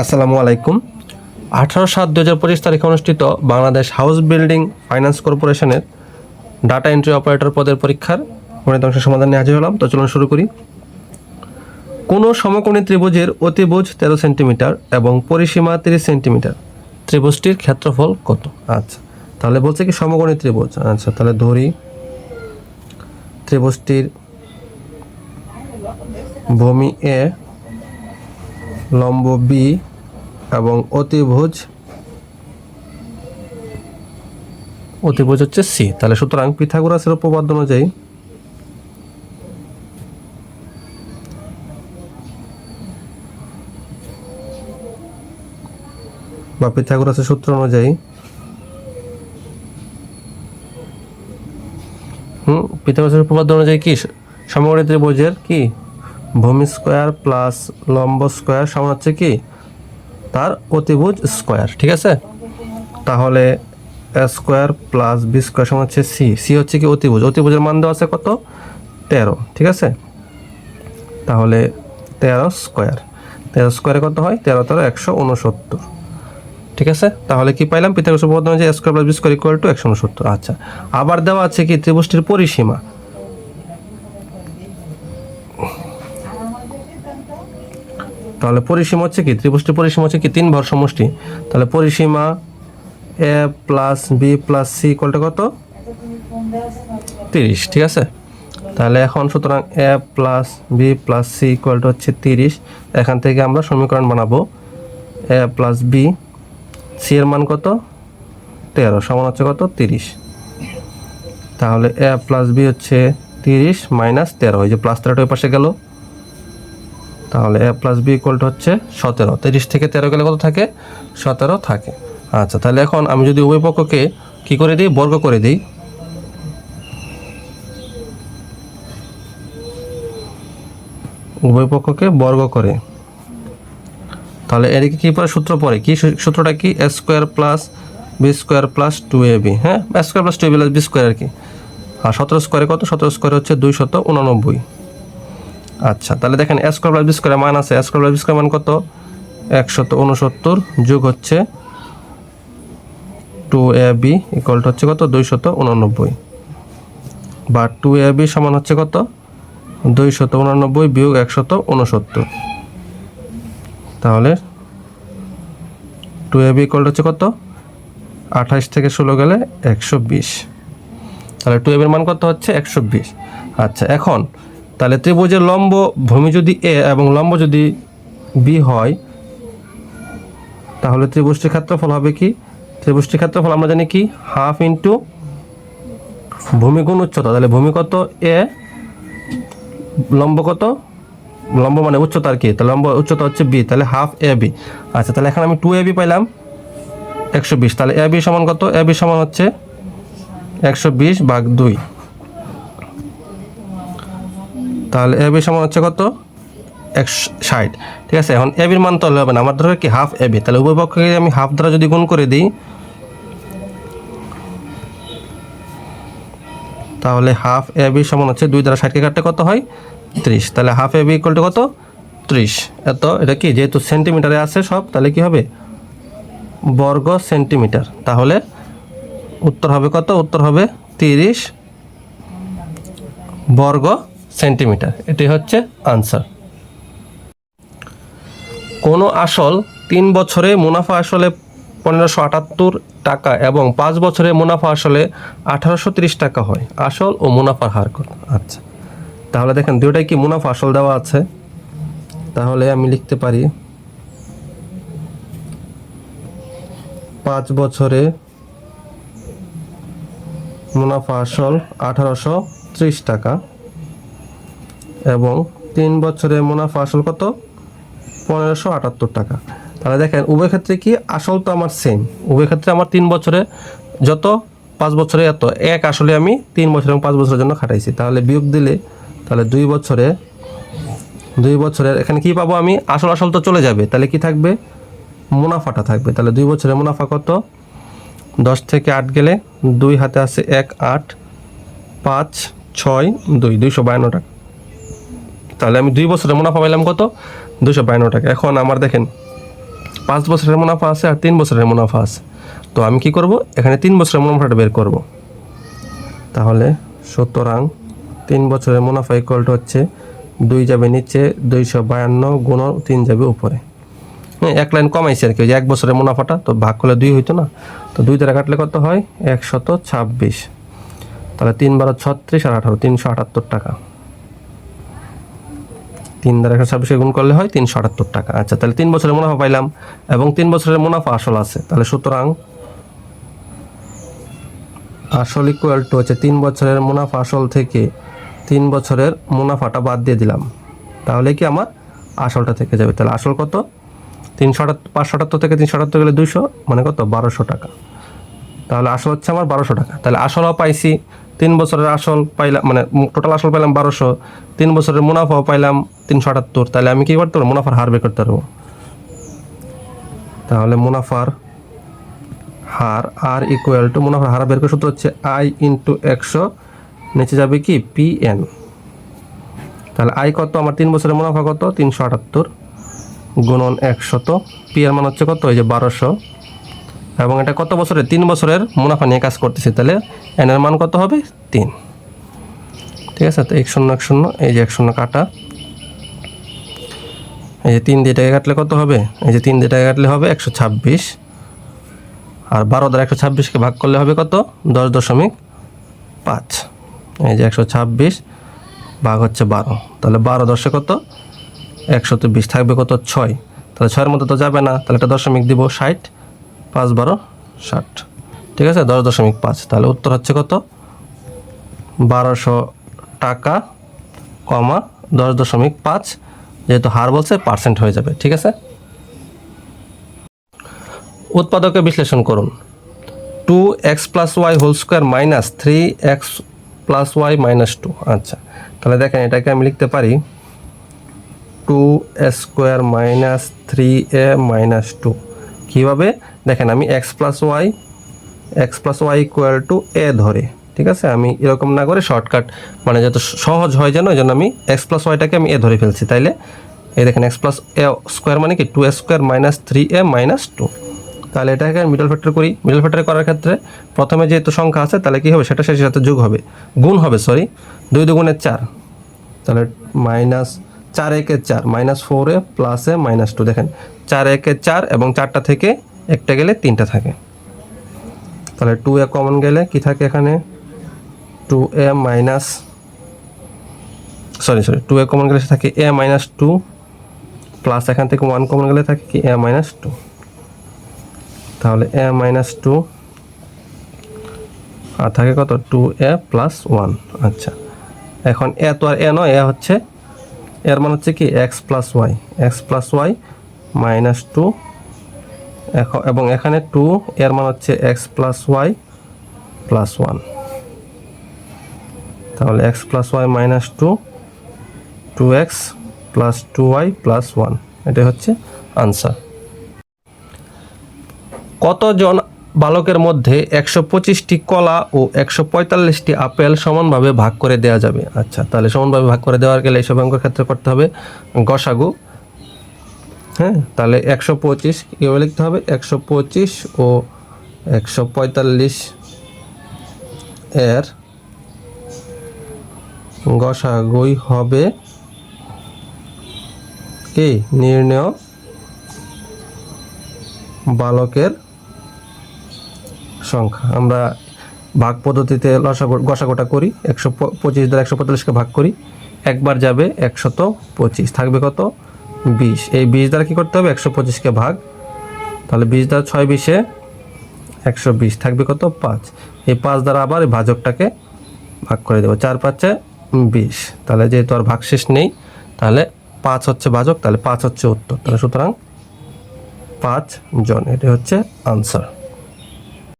আসসালামু আলাইকুম। আঠারো সাত দু হাজার পঁচিশ তারিখে অনুষ্ঠিত বাংলাদেশ হাউস বিল্ডিং ফাইন্যান্স কর্পোরেশনের ডাটা এন্ট্রি অপারেটর পদের পরীক্ষার গণিত সমাধান নিয়ে হাজির হলাম। তো চলুন শুরু করি। কোনো সমকোণী ত্রিভুজের অতিভুজ তেরো সেন্টিমিটার এবং পরিসীমা তিরিশ সেন্টিমিটার। ত্রিভুজটির ক্ষেত্রফল কত? আচ্ছা তাহলে বলছে কি সমকোণী ত্রিভুজ। আচ্ছা তাহলে ধরি। ত্রিভুজটির ভূমি এ লম্ব বি এবং অতিভুজ অতিভুজ হচ্ছে সি তাহলে সুতরাং পিথাগোরাসের উপপাদ্য অনুযায়ী বা পিথাগোরাসের সূত্র অনুযায়ী হুম, পিথাগোরাসের উপপাদ্য অনুযায়ী কি? সমকোণী ত্রিভুজের কি? ভূমি স্কোয়ার প্লাস লম্ব স্কোয়ার সমান হচ্ছে কি? তার অতিভুজ স্কোয়ার, ঠিক আছে? তাহলে স্কোয়ার প্লাস বি স্কোয়ার সমান হচ্ছে সি। সি হচ্ছে কি অতিভুজ। অতিভুজের মান দেওয়া আছে কত? তেরো, ঠিক আছে? তাহলে তেরো স্কোয়ার। তেরো স্কোয়ারে কত হয়? তেরো তেরো একশো উনসত্তর। ঠিক আছে? তাহলে কি পাইলাম? পিথাগোরাস উপপাদ্য A square plus B square equal to একশো উনসত্তর। আচ্ছা। আবার দেওয়া আছে কি? ত্রিভুজটির পরিসীমা। তাহলে পরিসীমা হচ্ছে কি? ত্রিভুজটির পরিসীমা হচ্ছে কি? তিন ভর সমষ্টি। তাহলে পরিসীমা A plus B plus C ইকুয়ালটা কত? তিরিশ, ঠিক আছে? তাহলে এখন সুতরাং A plus B plus C ইকুয়ালটা হচ্ছে তিরিশ। এখান থেকে আমরা সমীকরণ বানাবো। এ প্লাস বি সি এর মান কত? তেরো, সমান হচ্ছে কত? তিরিশ। তাহলে এ প্লাস বি হচ্ছে তিরিশ মাইনাস তেরো। ওই যে প্লাস তেরোটা ওই পাশে গেল। তাহলে এ প্লাস বি ইকুয়ালটা হচ্ছে সতেরো। তিরিশ থেকে তেরো গেলে কত থাকে? সতেরো থাকে। আচ্ছা তাহলে এখন আমি যদি উভয় পক্ষকে কী করে দিই? বর্গ করে দিই। উভয় পক্ষকে বর্গ করে। তাহলে এদিকে কী পরে সূত্র পড়ে। কি সূত্রটা কি? A square plus B square plus two A B হ্যাঁ? Square plus two A B plus B square আর কি। আর সতেরো স্কোয়ারে কত? সতেরো স্কোয়ারে হচ্ছে দুইশত উননব্বই। আচ্ছা তাহলে দেখেন A square plus B square মান আছে। A square plus B square মান কত? একশত উনসত্তর যোগ হচ্ছে টু এ বি ইকুয়ালটা হচ্ছে কত? দুইশত উননব্বই বা টু এ বি সমান হচ্ছে কত? দুইশত উননব্বই বিয়োগ একশত উনসত্তর তাহলে টু এ বি ইকুয়ালটা হচ্ছে কত? আঠাশ থেকে ষোলো গেলে একশো বিশ। তাহলে টু এর মান কত হচ্ছে? একশো বিশ। আচ্ছা এখন তাহলে ত্রিভুজের লম্ব ভূমি যদি এ এবং লম্ব যদি বি হয়, তাহলে ত্রিভুজটির ক্ষেত্রফল হবে কি? ত্রিভুজটির ক্ষেত্রফল আমরা জানি কি? হাফ ইন্টু ভূমি গুণ উচ্চতা। তাহলে ভূমি কত? এ লম্ব কত? লম্ব মানে উচ্চতা আর কি। তাহলে লম্ব উচ্চতা হচ্ছে বি তাহলে হাফ এ বি আচ্ছা তাহলে এখন আমি টু এ বি পাইলাম, একশো বিশ। তাহলে এ বি সমান কত? এ বি সমান হচ্ছে একশো বিশ ভাগ দুই। তাহলে এ বি সমান হচ্ছে কত? একশো ষাট। ঠিক আছে, এখন এবির মান তো হবে না। আমার ধরো কি হাফ এবি তাহলে উভয় পক্ষকে আমি হাফ দ্বারা যদি গুণ করে দিই, তাহলে হাফ এ বি সমান হচ্ছে দুই দ্বারা ষাটকে কাটতে কত হয়? ত্রিশ। তাহলে half A B equal to কত? ত্রিশ। এত, এটা কি? যেহেতু সেন্টিমিটারে আছে সব, তাহলে কি হবে? বর্গ সেন্টিমিটার তাহলে উত্তর হবে কত? উত্তর হবে তিরিশ বর্গ সেন্টিমিটার। এটি হচ্ছে আনসার। কোনো আসল তিন বছরে মুনাফা আসলে পনেরোশো আটাত্তর টাকা এবং পাঁচ বছরে মুনাফা আসলে আঠারোশো তিরিশ টাকা হয়। আসল ও মুনাফার হার কত? আচ্ছা। তাহলে দেখেন দুটাই কি মুনাফা আসল দেওয়া আছে? তাহলে আমি লিখতে পারি, পাঁচ বছরে মুনাফা আসল আঠারোশো ত্রিশ টাকা। এবং তিন বছরে মুনাফা আসল কত? পনেরোশো আটাত্তর টাকা। তাহলে দেখেন, উভয় ক্ষেত্রে কি? আসল তো আমার সেম উভয় ক্ষেত্রে আমার তিন বছরে যত, পাঁচ বছরে এত। এক আসলে আমি তিন বছর এবং পাঁচ বছরের জন্য খাটাইছি। তাহলে বিয়োগ দিলে, তাহলে দুই বছরে, দুই বছরের, এখানে কি পাবো আমি? আসল আসল তো চলে যাবে। তাহলে কি থাকবে? মুনাফাটা থাকবে। তাহলে দুই বছরে মুনাফা কত? দশ থেকে আট গেলে দুই হাতে আছে এক, আট, পাঁচ, ছয়, দুই, দুইশো বায়ান্ন টাকা। তাহলে আমি দুই বছরে মুনাফা পাইলাম কত? দুশো বায়ান্ন টাকা। এখন আমার দেখেন, পাঁচ বছরের মুনাফা আছে আর তিন বছরের মুনাফা আছে। তো আমি কি করব? এখানে তিন বছরের মুনাফাটা বের করব। তাহলে সুতরাং তিন বছরের মুনাফা ইকুয়াল হচ্ছে দুই যাবে নিচে দুইশো বায়ান্ন গুণ তিন যাবে উপরে। হ্যাঁ এক লাইন কমাইছে আর কি এক বছরের মুনাফাটা, তো ভাগ করলে দুই হইতো না। তো দুই দ্বারা কাটলে কত হয়? একশত ছাব্বিশ। তাহলে তিন বারো ছত্রিশ আর আঠারো, তিনশো আটাত্তর টাকা। তিন দ্বারা একশো ছাব্বিশে গুণ করলে হয় তিনশো আটাত্তর টাকা। আচ্ছা তাহলে তিন বছরের মুনাফা পাইলাম এবং তিন বছরের মুনাফা আসল আছে। তাহলে সুতরাং আসল ইকুয়াল টু হচ্ছে তিন বছরের মুনাফা আসল থেকে তিন বছরের মুনাফাটা বাদ দিয়ে দিলাম। তাহলে কি আমার আসলটা থেকে যাবে? তাহলে আসল কত? তিনশো পাঁচশো আটাত্তর থেকে তিনশো আটাত্তর গেলে দুইশো মানে কত? বারোশো টাকা। তাহলে আসল হচ্ছে আমার বারোশো টাকা। তাহলে আসলও পাইছি তিন বছরের আসল পাইলাম মানে টোটাল আসল পাইলাম বারোশো, তিন বছরের মুনাফাও পাইলাম তিনশো আটাত্তর, তাহলে আমি কি করতে পারব? মুনাফার হার বের করতে পারব? তাহলে মুনাফার হার আর ইকুয়াল টু মুনাফার হার বের করার সূত্র হচ্ছে আই ইন্টু একশো, নিচে যাবে কি? পি এন তাহলে আই কত? আমার তিন বছরের মুনাফা কত? তিনশো আটাত্তর, গুণন একশত পি এর মান হচ্ছে কত? এই যে বারোশো। এবং এটা কত বছরের? তিন বছরের মুনাফা নিয়ে কাজ করতেছি। তাহলে এন এর মান কত হবে? তিন। ঠিক আছে? তো এক শূন্য এক শূন্য, এই যে এক শূন্য কাটা। এই যে তিন দিয়ে টাকা কাটলে কত হবে? এই যে তিন দিয়ে টাকা কাটলে হবে একশো ছাব্বিশ। আর বারো দ্বারা একশো ছাব্বিশকে ভাগ করলে হবে কত? দশ দশমিক পাঁচ। এই যে একশো ছাব্বিশ ভাগ হচ্ছে বারো। তাহলে বারো দশে কত? একশো বিশ থাকবে কত? ছয়। তাহলে ছয়ের মধ্যে তো যাবে না। তাহলে একটা দশমিক দিব ষাট। পাঁচ বারো ষাট। ঠিক আছে? দশ দশমিক পাঁচ। তাহলে উত্তর হচ্ছে কত? বারোশো টাকা কমা দশ দশমিক পাঁচ। যেহেতু হার বলছে পার্সেন্ট হয়ে যাবে। ঠিক আছে? উৎপাদকে বিশ্লেষণ করুন। Two X plus Y whole square minus three X plus Y minus two আচ্ছা তাহলে দেখেন এটাকে আমি লিখতে পারি two square minus three A minus two কীভাবে? দেখেন আমি X plus Y X plus Y equal to A ধরে, ঠিক আছে? আমি এরকম না করে শর্টকাট মানে যত সহজ হয় যেন, ওই জন্য আমি এক্স প্লাস ওয়াইটাকে আমি এ ধরে ফেলছি। তাইলে, এই দেখেন এক্স প্লাস এ স্কোয়ার মানে কি? Two A square minus three A minus two তাহলে এটাকে আমি মিডল ফ্যাক্টর করি। মিডল ফ্যাক্টর করার ক্ষেত্রে প্রথমে যেহেতু সংখ্যা আছে তাহলে কী হবে? সেটা শেষের সাথে যোগ হবে। গুণ হবে সরি দুই দুগুণের চার। তাহলে মাইনাস চার একে চার, minus four A plus A minus two. দেখেন, চার একে চার এবং চারটা থেকে একটা গেলে তিনটা থাকে। তাহলে টু এ কমন গেলে কি থাকে এখানে? Two A minus, sorry sorry, two A common গেলে থাকে এ মাইনাস টু, প্লাস এখান থেকে ওয়ান কমন গেলে থাকে কি? A minus two. তাহলে এ মাইনাস টু, আর থাকে কত? Two A plus one. আচ্ছা এখন এ তো আর এ নয়, এ হচ্ছে এর মান হচ্ছে কি X plus Y X plus Y minus two এবং এখানে টু এর মান হচ্ছে X plus Y plus one তাহলে X plus Y minus two two X plus two Y plus one এটাই হচ্ছে আনসার কতজন বালকের মধ্যে একশো পঁচিশটি কলা ও একশো পঁয়তাল্লিশটি আপেল সমানভাবে ভাগ করে দেওয়া যাবে। আচ্ছা তাহলে সমানভাবে ভাগ করে দেওয়ার গেলে এইসব অঙ্কের ক্ষেত্রে করতে হবে গসাগু। হ্যাঁ তাহলে একশো পঁচিশ কীভাবে লিখতে হবে? একশো পঁচিশ ও একশো পঁয়তাল্লিশ এর গসাগুই হবে কি? নির্ণয় বালকের সংখ্যা। আমরা ভাগ পদ্ধতিতে লসাগু গসাগোটা করি, একশো পঁচিশ দ্বারা একশো পঁয়তাল্লিশকে ভাগ করি, একবার যাবে একশত পঁচিশ। থাকবে কত? বিশ। এই বিশ দ্বারা কী করতে হবে? একশো পঁচিশকে ভাগ। তাহলে বিশ দ্বারা ছয় বিশে একশো বিশ। থাকবে কত? পাঁচ। এই পাঁচ দ্বারা আবার এই ভাজকটাকে ভাগ করে দেবো। চার পাঁচে বিশ। তাহলে যেহেতু আর ভাগশেষ নেই, তাহলে পাঁচ হচ্ছে ভাজক, তাহলে পাঁচ হচ্ছে উত্তর। তাহলে সুতরাং পাঁচ জন এটি হচ্ছে আনসার